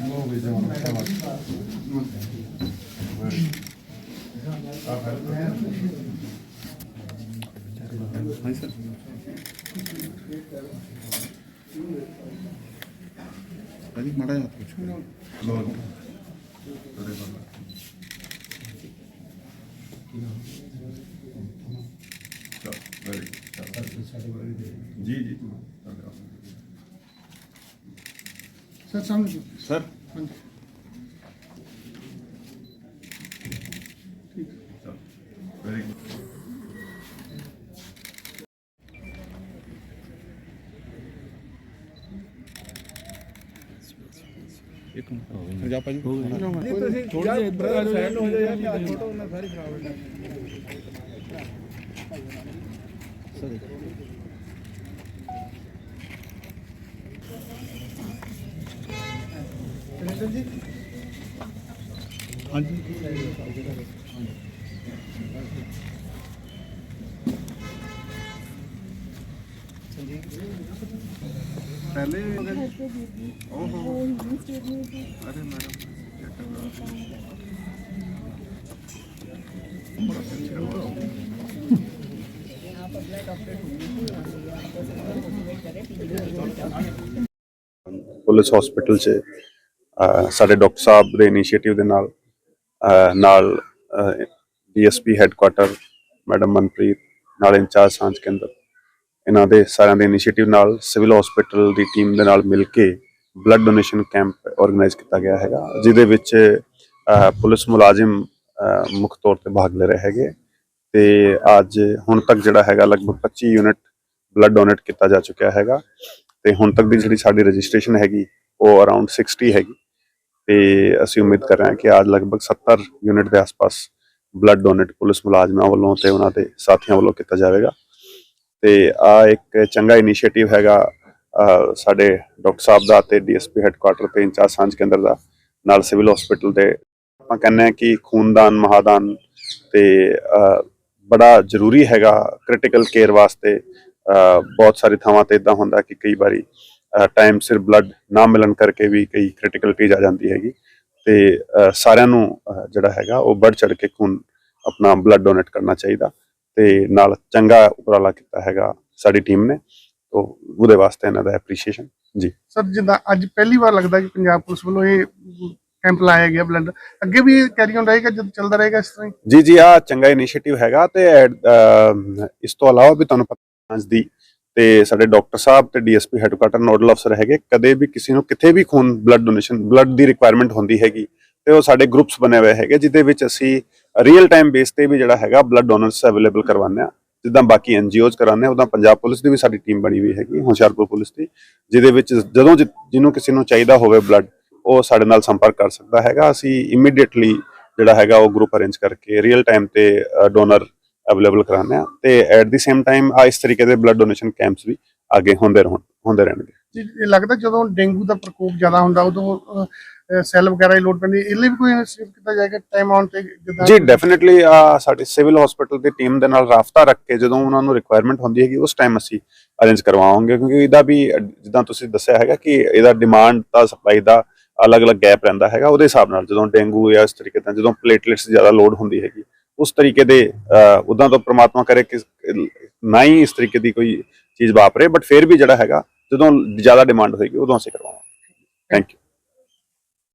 Новый дом. ਪੁੱਛੋ ਜੀ ਜੀ ਸਰ ਸਾਹਮਣੇ ਸਰ ਵੈਰੀ ਇੱਕ ਮਿੰਟ। ਜਾ ਭਾਜੀ। ਤੁਸੀਂ ਥੋੜਾ ਜਿਹਾ ਇੱਧਰ ਸਾਈਡ ਹੋ ਜਾਓ ਯਾਰ ਫੋਟੋ ਉਹਨਾਂ ਸਾਰੀ ਖਰਾਬ ਹੋ ਜਾਣੀ ਸਰ ਜੀ। ਹਾਂਜੀ। ਪਹਿਲੇ ਓਹੋ। ਅਰੇ ਮੈਡਮ ਪੁਲਿਸ ਹਸਪੀਟਲ 'ਚ ਸਾਡੇ ਡਾਕਟਰ ਸਾਹਿਬ ਦੇ ਇਨੀਸ਼ੀਏਟਿਵ ਦੇ ਨਾਲ ਨਾਲ ਡੀਐਸਪੀ ਹੈੱਡਕੁਆਟਰ ਮੈਡਮ ਮਨਪ੍ਰੀਤ ਨਾਲ ਇੰਚਾਰਜ ਸਾਂਝ ਕੇਂਦਰ। ਇਹਨਾਂ ਦੇ ਸਾਰਿਆਂ ਦੇ ਇਨੀਸ਼ੀਏਟਿਵ ਨਾਲ ਸਿਵਲ ਹਸਪੀਟਲ ਦੀ ਟੀਮ ਦੇ ਨਾਲ ਮਿਲ ਕੇ ਬਲੱਡ ਡੋਨੇਸ਼ਨ ਕੈਂਪ ਆਰਗੇਨਾਈਜ਼ ਕੀਤਾ ਗਿਆ ਹੈਗਾ, ਜਿਹਦੇ ਵਿੱਚ ਪੁਲਿਸ ਮੁਲਾਜ਼ਮ ਮੁੱਖ ਤੌਰ ਤੇ ਭਾਗ ਲੈ ਰਹੇ ਹੈਗੇ ਤੇ ਅੱਜ ਹੁਣ ਤੱਕ ਜਿਹੜਾ ਹੈਗਾ ਲਗਭਗ 25 ਯੂਨਿਟ ਬਲੱਡ ਡੋਨੇਟ ਕੀਤਾ ਜਾ ਚੁੱਕਿਆ ਹੈਗਾ ਤੇ ਹੁਣ ਤੱਕ ਦੀ ਜਿਹੜੀ ਸਾਡੀ ਰਜਿਸਟ੍ਰੇਸ਼ਨ ਹੈਗੀ ਉਹ ਅਰਾਊਂਡ 60 ਹੈਗੀ ਤੇ ਅਸੀਂ ਉਮੀਦ ਕਰ ਰਹੇ ਹਾਂ ਕਿ ਅੱਜ ਲਗਭਗ 70 ਯੂਨਿਟ ਦੇ ਆਸ-ਪਾਸ ਬਲੱਡ ਡੋਨੇਟ ਪੁਲਿਸ ਮੁਲਾਜ਼ਮਾਂ ਵੱਲੋਂ ਤੇ ਉਹਨਾਂ ਦੇ ਸਾਥੀਆਂ ਵੱਲੋਂ ਕੀਤਾ ਜਾਵੇਗਾ। ਤੇ ਆ ਇੱਕ ਚੰਗਾ ਇਨੀਸ਼ੀਏਟਿਵ ਹੈਗਾ ਸਾਡੇ ਡਾਕਟਰ ਸਾਹਿਬ ਦਾ ਤੇ ਡੀਐਸਪੀ ਹੈੱਡਕੁਆਟਰ ਤੇ ਇੰਚਾਰਜ ਸਾਂਝ ਕੇਂਦਰ ਦਾ, ਨਾਲ ਸਿਵਲ ਹਸਪੀਟਲ ਦੇ। ਆਪਾਂ ਕਹਿੰਦੇ ਹਾਂ ਕਿ ਖੂਨਦਾਨ, ਮਹਾਦਾਨ ਤੇ ਬੜਾ ਜ਼ਰੂਰੀ ਹੈਗਾ ਕ੍ਰਿਟੀਕਲ ਕੇਅਰ ਵਾਸਤੇ। ਬਹੁਤ ਸਾਰੀ ਥਾਵਾਂ ਤੇ ਇਦਾਂ ਹੁੰਦਾ ਕਿ ਕਈ ਵਾਰੀ ਟਾਈਮ ਸਿਰ ਬਲੱਡ ਨਾ ਮਿਲਣ ਕਰਕੇ ਵੀ ਕਈ ਕ੍ਰਿਟੀਕਲਿਟੀਜ਼ ਆ ਜਾਂਦੀ ਹੈਗੀ। ਤੇ ਸਾਰਿਆਂ ਨੂੰ ਜਿਹੜਾ ਹੈਗਾ ਉਹ ਵੱਧ ਚੜ ਕੇ ਖੂਨ ਆਪਣਾ ਬਲੱਡ ਡੋਨੇਟ ਕਰਨਾ ਚਾਹੀਦਾ। ਤੇ ਨਾਲ ਚੰਗਾ ਉਪਰਾਲਾ ਕੀਤਾ ਹੈਗਾ ਸਾਡੀ ਟੀਮ ਨੇ ਤੋਂ ਉਹਦੇ ਵਾਸਤੇ ਇਹਨਾਂ ਦਾ ਐਪਰੀਸ਼ੀਏਸ਼ਨ ਜੀ। ਸਰ ਜਿੱਦਾਂ ਅੱਜ ਪਹਿਲੀ ਵਾਰ ਲੱਗਦਾ ਕਿ ਪੰਜਾਬ ਪੁਲਿਸ ਵੱਲੋਂ ਇਹ ਕੈਂਪ ਲਾਇਆ ਗਿਆ ਬਲੱਡ ਅੱਗੇ ਵੀ ਕੈਰੀ ਔਨ ਰਹੇਗਾ ਜਦ ਚੱਲਦਾ ਰਹੇਗਾ ਇਸ ਤਰ੍ਹਾਂ ਜੀ ਜੀ ਆ ਚੰਗਾ ਇਨੀਸ਼ੀਏਟਿਵ ਹੈਗਾ ਤੇ ਇਸ ਤੋਂ ਇਲਾਵਾ ਵੀ ਤੁਹਾਨੂੰ ਪਤਾ ਦੀ ਤੇ ਸਾਡੇ ਡਾਕਟਰ ਸਾਹਿਬ ਤੇ ਡੀਐਸਪੀ ਹੈੱਡਕੁਆਟਰ ਨੋਡਲ ਅਫਸਰ ਹੈਗੇ ਕਦੇ ਵੀ ਕਿਸੇ ਨੂੰ ਕਿਤੇ ਵੀ ਖੂਨ ਬਲੱਡ ਡੋਨੇਸ਼ਨ ਬਲੱਡ ਦੀ ਰਿਕੁਆਇਰਮੈਂਟ ਹੁੰਦੀ ਹੈਗੀ ਤੇ ਉਹ ਸਾਡੇ ਗਰੁੱਪਸ ਬਣੇ ਹੋਏ ਹੈਗੇ, ਜਿਹਦੇ ਵਿੱਚ ਅਸੀਂ ਰੀਅਲ ਟਾਈਮ ਬੇਸ ਤੇ ਵੀ ਜਿਹੜਾ ਹੈਗਾ ਬਲੱਡ ਡੋਨਰਸ ਅਵੇਲੇਬਲ ਕਰਵਾਉਂਦੇ ਆ ਜਿੱਦਾਂ ਬਾਕੀ ਐਨਜੀਓਜ਼ ਕਰਾਉਂਦੇ ਆ ਉਦਾਂ ਪੰਜਾਬ ਪੁਲਿਸ ਦੀ ਵੀ ਸਾਡੀ ਟੀਮ ਬਣੀ ਹੋਈ ਹੈਗੀ, ਹੁਸ਼ਿਆਰਪੁਰ ਪੁਲਿਸ ਦੀ, ਜਿਹਦੇ ਵਿੱਚ ਜਦੋਂ ਜਿ- ਜਿਹਨੂੰ ਕਿਸੇ ਨੂੰ ਚਾਹੀਦਾ ਹੋਵੇ ਬਲੱਡ ਉਹ ਸਾਡੇ ਨਾਲ ਸੰਪਰਕ ਕਰ ਸਕਦਾ ਹੈਗਾ। ਅਸੀਂ ਇਮੀਡੀਏਟਲੀ ਜਿਹੜਾ ਹੈਗਾ ਉਹ ਗਰੁੱਪ ਅਰੇਂਜ ਕਰਕੇ ਰੀਅਲ ਟਾਈਮ ਤੇ ਡੋਨਰ ਅਵੇਲੇਬਲ ਕਰਾਉਂਦੇ ਆ ਤੇ ਐਟ ਦੀ ਸੇਮ ਟਾਈਮ ਆ ਇਸ ਤਰੀਕੇ ਦੇ ਬਲੱਡ ਡੋਨੇਸ਼ਨ ਕੈਂਪਸ ਵੀ ਅੱਗੇ ਹੁੰਦੇ ਰਹਿਣ, ਹੁੰਦੇ ਰਹਿਣਗੇ। ਇਹ ਲੱਗਦਾ ਜਦੋਂ ਡੇਂਗੂ ਦਾ ਪ੍ਰਕੋਪ ਜ਼ਿਆਦਾ ਹੁੰਦਾ, ਉਦੋਂ ਸੈੱਲ ਵਗੈਰਾ ਦੀ ਲੋੜ ਪੈਂਦੀ ਇਹ ਲਈ ਵੀ ਕੋਈ ਇਨੀਸ਼ੀਏਟਿਵ ਕੀਤਾ ਜਾਏਗਾ ਟਾਈਮ ਆਉਣ ਤੇ, ਜਿੱਦਾਂ ਜੀ ਡੈਫੀਨਿਟਲੀ ਸਾਡੇ ਸਿਵਲ ਹਸਪੀਟਲ ਦੀ ਟੀਮ ਦੇ ਨਾਲ ਰਾਫਤਾ ਰੱਖ ਕੇ ਜਦੋਂ ਉਹਨਾਂ ਨੂੰ ਰਿਕੁਆਇਰਮੈਂਟ ਹੁੰਦੀ ਹੈਗੀ, ਉਸ ਟਾਈਮ ਅਸੀਂ ਅਰੇਂਜ ਕਰਵਾਵਾਂਗੇ, ਕਿਉਂਕਿ ਇਹਦਾ ਵੀ, ਜਿੱਦਾਂ ਤੁਸੀਂ ਦੱਸਿਆ ਹੈਗਾ ਕਿ ਇਹਦਾ ਡਿਮਾਂਡ ਦਾ ਸਪਲਾਈ ਦਾ ਅਲੱਗ-ਅਲੱਗ ਗੈਪ ਰਹਿੰਦਾ ਹੈਗਾ, ਉਹਦੇ ਹਿਸਾਬ ਨਾਲ ਜਦੋਂ ਡੇਂਗੂ ਜਾਂ ਇਸ ਤਰੀਕੇ ਦਾ ਜਦੋਂ ਪਲੇਟਲੇਟਸ ਜ਼ਿਆਦਾ ਲੋਡ ਹੁੰਦੀ ਹੈਗੀ, ਉਸ ਤਰੀਕੇ ਦੇ ਉਦਾਂ ਤਾਂ ਪ੍ਰਮਾਤਮਾ ਕਰੇ ਕਿ ਨਾ ਹੀ ਇਸ ਤਰੀਕੇ ਦੀ ਕੋਈ ਚੀਜ਼ ਵਾਪਰੇ ਬਟ ਫਿਰ ਵੀ ਜਿਹੜਾ ਹੈਗਾ ਜਦੋਂ ਜ਼ਿਆਦਾ ਡਿਮਾਂਡ ਹੋਏਗੀ ਉਦੋਂ ਅਸੀਂ ਕਰਵਾਵਾਂਗੇ। Thank you